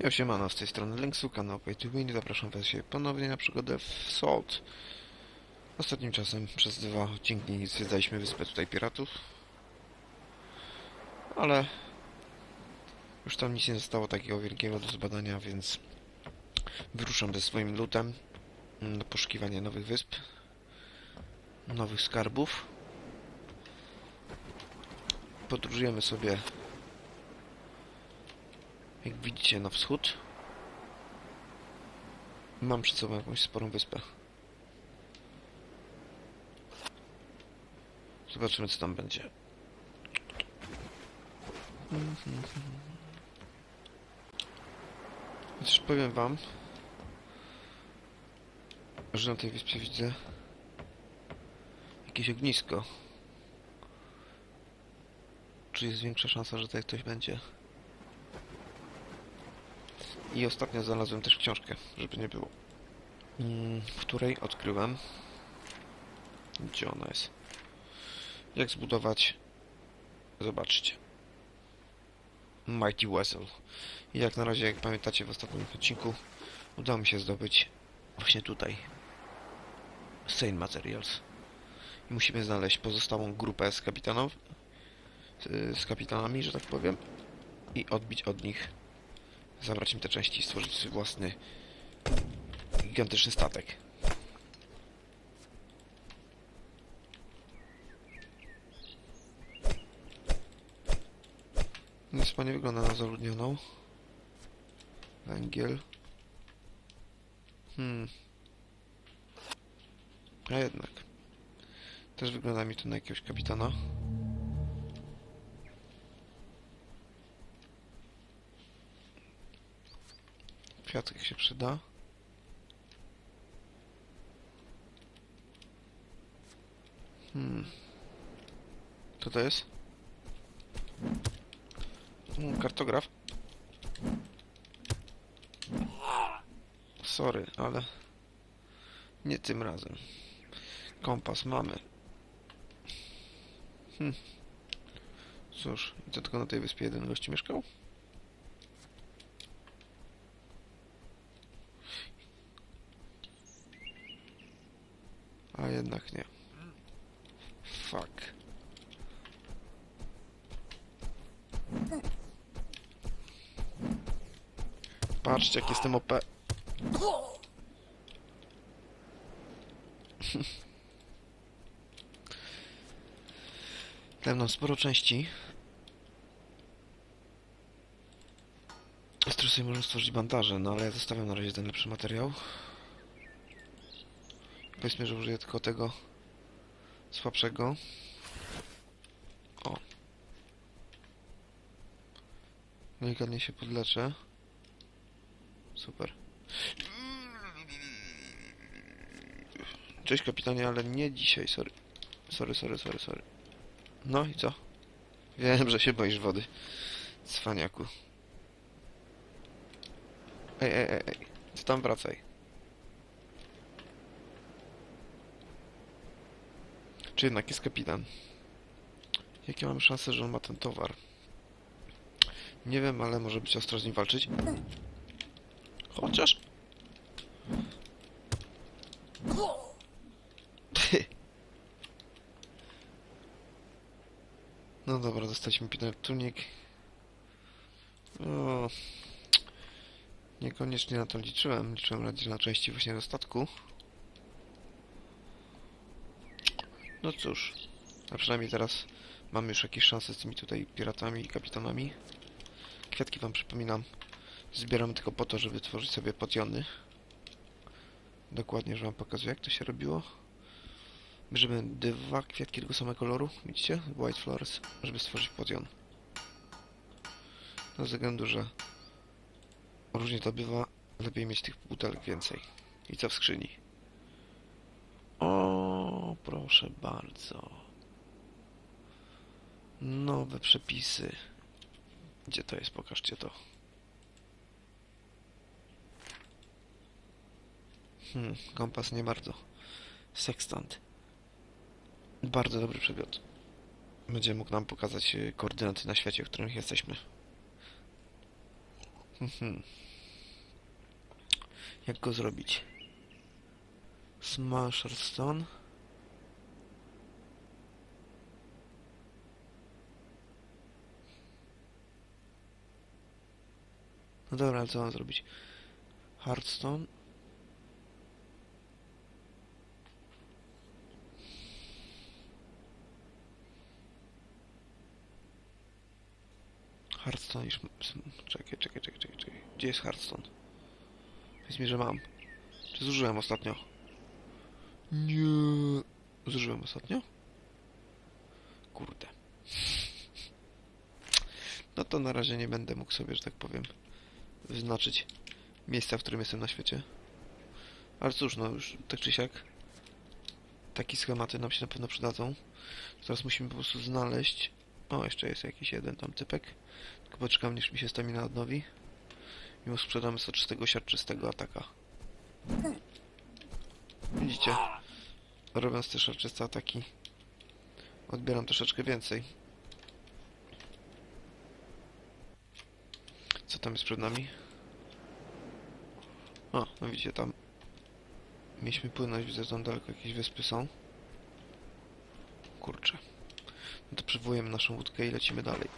Ja siemano, z tej strony Linksu, kanał Pay to Win. Zapraszam Was się ponownie na przygodę w Salt. Ostatnim czasem przez dwa odcinki zwiedzaliśmy wyspę tutaj piratów. Ale już tam nic nie zostało takiego wielkiego do zbadania, więc wyruszam ze swoim lutem do poszukiwania nowych wysp, nowych skarbów. Podróżujemy sobie jak widzicie na wschód mam przed sobą jakąś sporą wyspę. Zobaczymy co tam będzie. Chociaż powiem wam, że na tej wyspie widzę jakieś ognisko. Czy jest większa szansa, że tutaj ktoś będzie? I ostatnio znalazłem też książkę, żeby nie było. Mm, W której odkryłem. Gdzie ona jest? Jak zbudować. Zobaczcie. Mighty Vessel. I jak na razie, jak pamiętacie w ostatnim odcinku, udało mi się zdobyć właśnie tutaj. Sane Materials. I musimy znaleźć pozostałą grupę z kapitanów. Z kapitanami, że tak powiem. I odbić od nich zabrać im te części i stworzyć swój własny gigantyczny statek. Wyspa nie wygląda na zaludnioną. Węgiel. Hmm. A jednak. Też wygląda mi to na jakiegoś kapitana. Kwiatek się przyda. Hmm. Co to jest? Hmm, kartograf. Sorry, ale nie tym razem. Kompas mamy. Hmm. Cóż, i to tylko na tej wyspie jeden gości mieszkał? A jednak nie. Fuck. Patrzcie, jak jestem OP. Dałem nam sporo części. Z których sobie możemy stworzyć bandaże, no ale ja zostawiam na razie ten lepszy materiał. Powiedzmy, że użyję tylko tego słabszego. O. Delikatnie się podleczę. Super. Cześć kapitanie, ale nie dzisiaj, sorry. Sorry, sorry, sorry, sorry. No i co? Wiem, że się boisz wody. Cwaniaku. Ej, ej, ej. Co tam wracaj? Czy jednak jest kapitan? Jakie mam szanse, że on ma ten towar? Nie wiem, ale może być ostro z nim walczyć. Chociaż... No dobra, dostaliśmy tunik. O, niekoniecznie na to liczyłem. Liczyłem raczej na części właśnie do statku. No cóż, a przynajmniej teraz mamy już jakieś szanse z tymi tutaj piratami i kapitanami. Kwiatki wam przypominam, zbieram tylko po to, żeby tworzyć sobie potiony. Dokładnie, że wam pokazuję jak to się robiło. Bierzemy dwa kwiatki tego samego koloru, widzicie? White flowers, żeby stworzyć potion. No, ze względu, że różnie to bywa, lepiej mieć tych butelek więcej. I co w skrzyni? O, proszę bardzo. Nowe przepisy. Gdzie to jest? Pokażcie to. Hmm, kompas nie bardzo. Sextant. Bardzo dobry przedmiot. Będzie mógł nam pokazać y, koordynaty na świecie, w którym jesteśmy. Mhm. Jak go zrobić? Smasher Stone. No dobra, ale co mam zrobić? Hardstone. Hardstone już... Czekaj, czekaj, czekaj, czekaj, czekaj. Gdzie jest Hardstone? Powiedz mi, że mam. Czy zużyłem ostatnio? Nie. Zużyłem ostatnio? Kurde. No to na razie nie będę mógł sobie, że tak powiem, wyznaczyć miejsca, w którym jestem na świecie. Ale cóż, no już tak czy siak takie schematy nam się na pewno przydadzą. Teraz musimy po prostu znaleźć... O, jeszcze jest jakiś jeden tam typek. Tylko poczekam, niż mi się stamina odnowi. I mu sprzedamy soczystego, siarczystego ataka. Widzicie? Robiąc te siarczyste ataki, odbieram troszeczkę więcej. Co tam jest przed nami? O, no widzicie, tam mieliśmy płynąć, widzę, tam daleko jakieś wyspy są. Kurczę. No to przywołujemy naszą łódkę i lecimy dalej.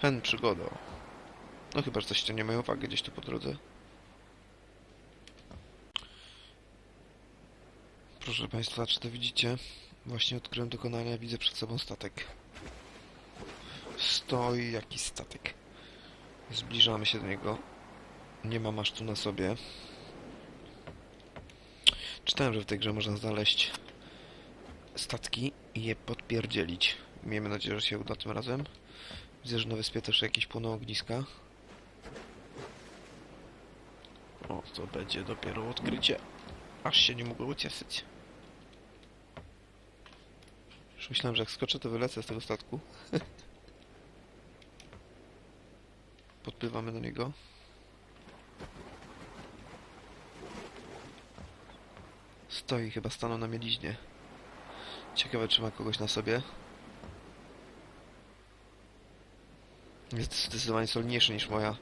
Hen przygoda. No chyba, że coś to nie moją uwagę gdzieś tu po drodze. Proszę Państwa, czy to widzicie? Właśnie odkryłem dokonania, widzę przed sobą statek. Stoi jakiś statek. Zbliżamy się do niego. Nie ma masztu na sobie. Czytałem, że w tej grze można znaleźć statki i je podpierdzielić. Miejmy nadzieję, że się uda tym razem. Widzę, że na wyspie też jakieś płoną ogniska. O, to będzie dopiero odkrycie. Aż się nie mogło ucieszyć. Już myślałem, że jak skoczę, to wylecę z tego statku. Podpływamy do niego. Stoi, chyba stanął na mieliźnie. Ciekawe, czy ma kogoś na sobie. Jest zdecydowanie solniejszy niż moja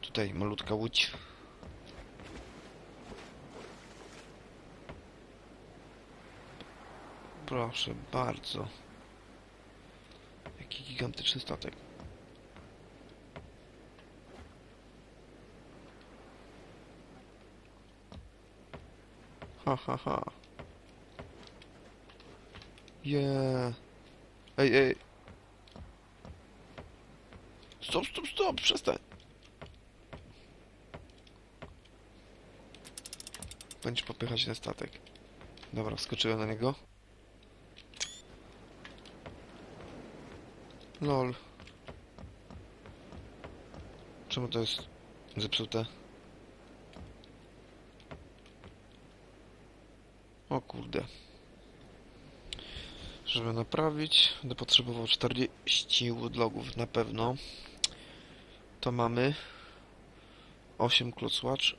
tutaj malutka łódź. Proszę bardzo. Jaki gigantyczny statek. Ha ha ha. Yeah. Ej, ej. Stop, stop, stop, przestań. Będziesz popychać ten statek. Dobra, wskoczyłem na niego. Lol. Czemu to jest zepsute? O kurde. Żeby naprawić, będę potrzebował 40 woodlogów na pewno. To mamy 8 klocłacz.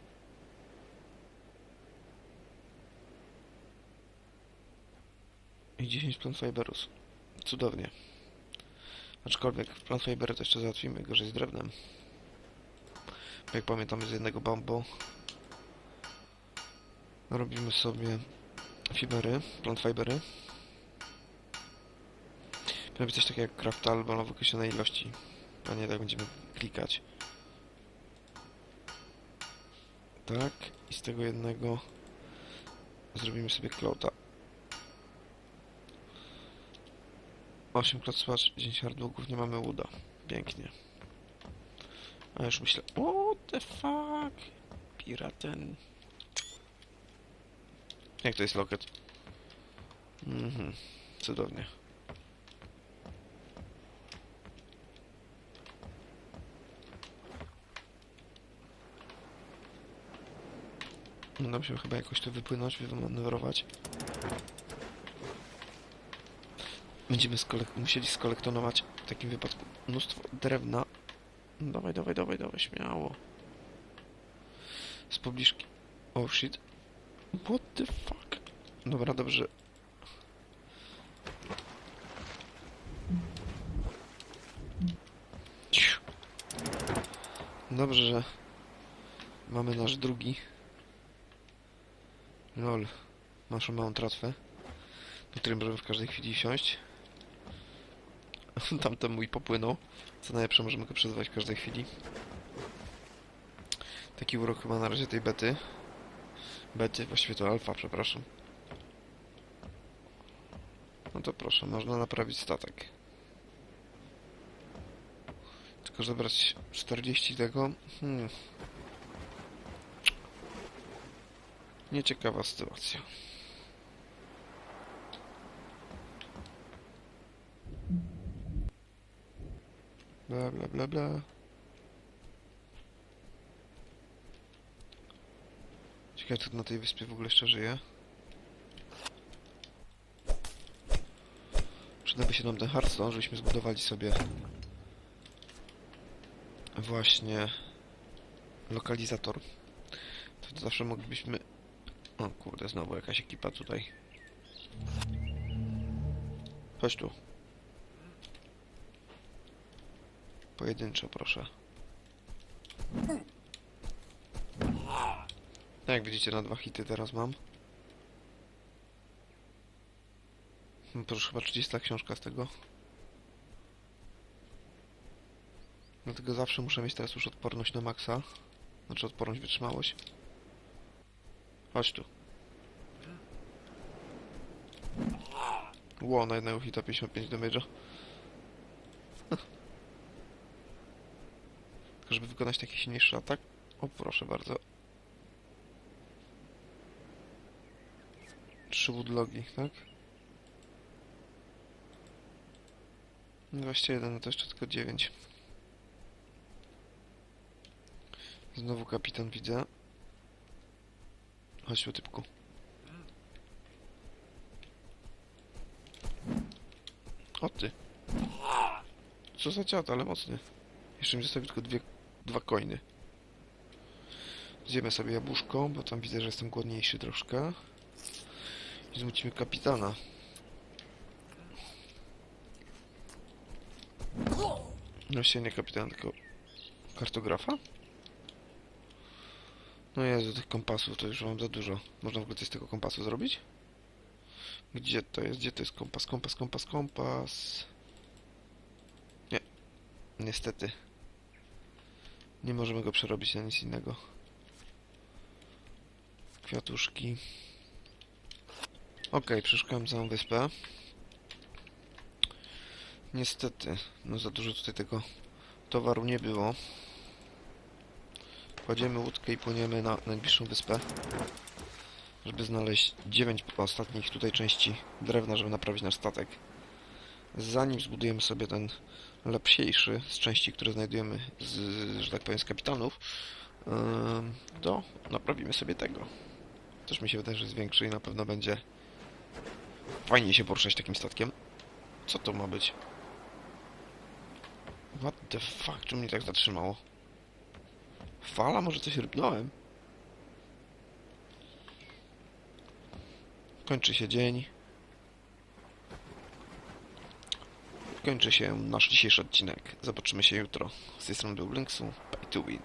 I 10 plant fiberus. Cudownie. Aczkolwiek plant fibery to jeszcze załatwimy gorzej z drewnem. Jak pamiętamy z jednego bambu robimy sobie fibery, plant fibery. Powinno być coś takiego jak craft albo w określonej ilości. A nie tak będziemy klikać. Tak, i z tego jednego zrobimy sobie klota. 8 klocłacz, 10 hardługów, nie mamy łuda. Pięknie. A już myślę, what the fuck? Piraten. Jak to jest loket? Mhm, cudownie. Uda się chyba jakoś to wypłynąć, wymanewrować. Będziemy skolek musieli skolektonować w takim wypadku mnóstwo drewna. Dawaj, dawaj, dawaj, dawaj, śmiało. Z pobliżki. Oh shit. What the fuck? Dobra, dobrze. Dobrze, że mamy nasz drugi. Lol. Masz małą tratwę, do której możemy w każdej chwili wsiąść. Tamten mój popłynął. Co najlepsze, możemy go przezywać w każdej chwili. Taki urok chyba na razie tej bety. Bety, właściwie to alfa, przepraszam. No to proszę, można naprawić statek. Tylko zebrać 40 tego. Hmm. Nieciekawa sytuacja. Bla bla bla bla. Ciekawe, kto na tej wyspie w ogóle jeszcze żyje. Przydałby się nam ten Hearthstone, żebyśmy zbudowali sobie właśnie lokalizator. To zawsze moglibyśmy... O kurde, znowu jakaś ekipa tutaj. Chodź tu. Pojedynczo, proszę. Jak widzicie, na dwa hity teraz mam. Hmm, To już chyba 30 książka z tego. Dlatego zawsze muszę mieć teraz już odporność na maksa. Znaczy odporność, wytrzymałość. Chodź tu. Ło, na jednego hita 55 damage'a. Tylko żeby wykonać taki silniejszy atak. O, proszę bardzo. Trzy woodlogi, tak? 21, no to jeszcze tylko 9. Znowu kapitan widzę. Chodź tu, typku. O ty. Co za ciat, ale mocny. Jeszcze mi zostawi tylko dwie, dwa coiny. Zjemy sobie jabłuszko, bo tam widzę, że jestem głodniejszy troszkę. Zmucimy kapitana. No się nie kapitan, tylko kartografa? No Jezu, tych kompasów to już mam za dużo. Można w ogóle coś z tego kompasu zrobić? Gdzie to jest? Gdzie to jest kompas? Kompas, kompas, kompas. Nie. Niestety. Nie możemy go przerobić na nic innego. Kwiatuszki. Okej, przeszukałem całą wyspę. Niestety, no za dużo tutaj tego towaru nie było. Kładziemy łódkę i płyniemy na najbliższą wyspę, żeby znaleźć 9 ostatnich tutaj części drewna, żeby naprawić nasz statek. Zanim zbudujemy sobie ten lepsiejszy z części, które znajdujemy, z, że tak powiem, z kapitanów, to naprawimy sobie tego. Też mi się wydaje, że jest większy i na pewno będzie fajnie się poruszać takim statkiem. Co to ma być? What the fuck? Czemu mnie tak zatrzymało? Fala? Może coś rybnąłem? Kończy się dzień. Kończy się nasz dzisiejszy odcinek. Zobaczymy się jutro. Z tej strony był Blinksu. Pay to win.